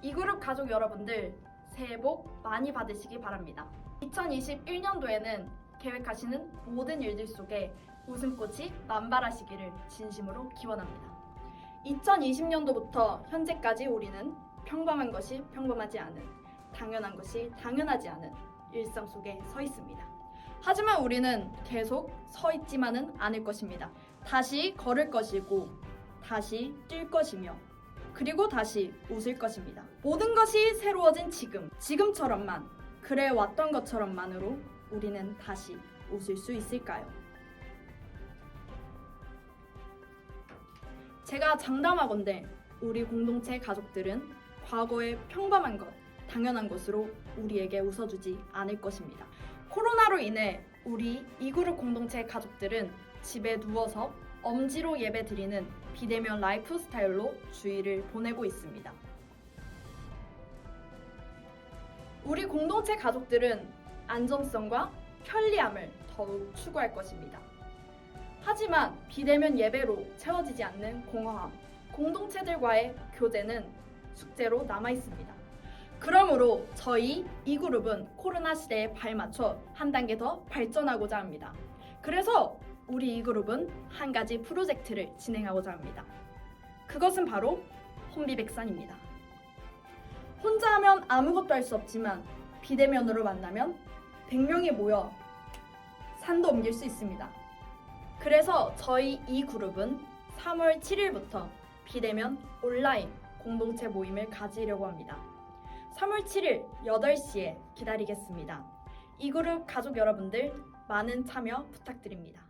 이 그룹 가족 여러분들 새해 복 많이 받으시기 바랍니다. 2021년도에는 계획하시는 모든 일들 속에 웃음꽃이 만발하시기를 진심으로 기원합니다. 2020년도부터 현재까지 우리는 평범한 것이 평범하지 않은, 당연한 것이 당연하지 않은 일상 속에 서 있습니다. 하지만 우리는 계속 서 있지만은 않을 것입니다. 다시 걸을 것이고, 다시 뛸 것이며, 그리고 다시 웃을 것입니다. 모든 것이 새로워진 지금, 지금처럼만, 그래 왔던 것처럼만으로 우리는 다시 웃을 수 있을까요? 제가 장담하건대 우리 공동체 가족들은 과거의 평범한 것, 당연한 것으로 우리에게 웃어주지 않을 것입니다. 코로나로 인해 우리 이그룹 공동체 가족들은 집에 누워서 엄지로 예배 드리는 비대면 라이프 스타일로 주의를 보내고 있습니다. 우리 공동체 가족들은 안정성과 편리함을 더욱 추구할 것입니다. 하지만 비대면 예배로 채워지지 않는 공허함, 공동체들과의 교제는 숙제로 남아 있습니다. 그러므로 저희 이 그룹은 코로나 시대에 발맞춰 한 단계 더 발전하고자 합니다. 그래서 우리 이 그룹은 한 가지 프로젝트를 진행하고자 합니다. 그것은 바로 혼비백산입니다. 혼자 하면 아무것도 할 수 없지만 비대면으로 만나면 100명이 모여 산도 옮길 수 있습니다. 그래서 저희 이 그룹은 3월 7일부터 비대면 온라인 공동체 모임을 가지려고 합니다. 3월 7일 8시에 기다리겠습니다. 이 그룹 가족 여러분들 많은 참여 부탁드립니다.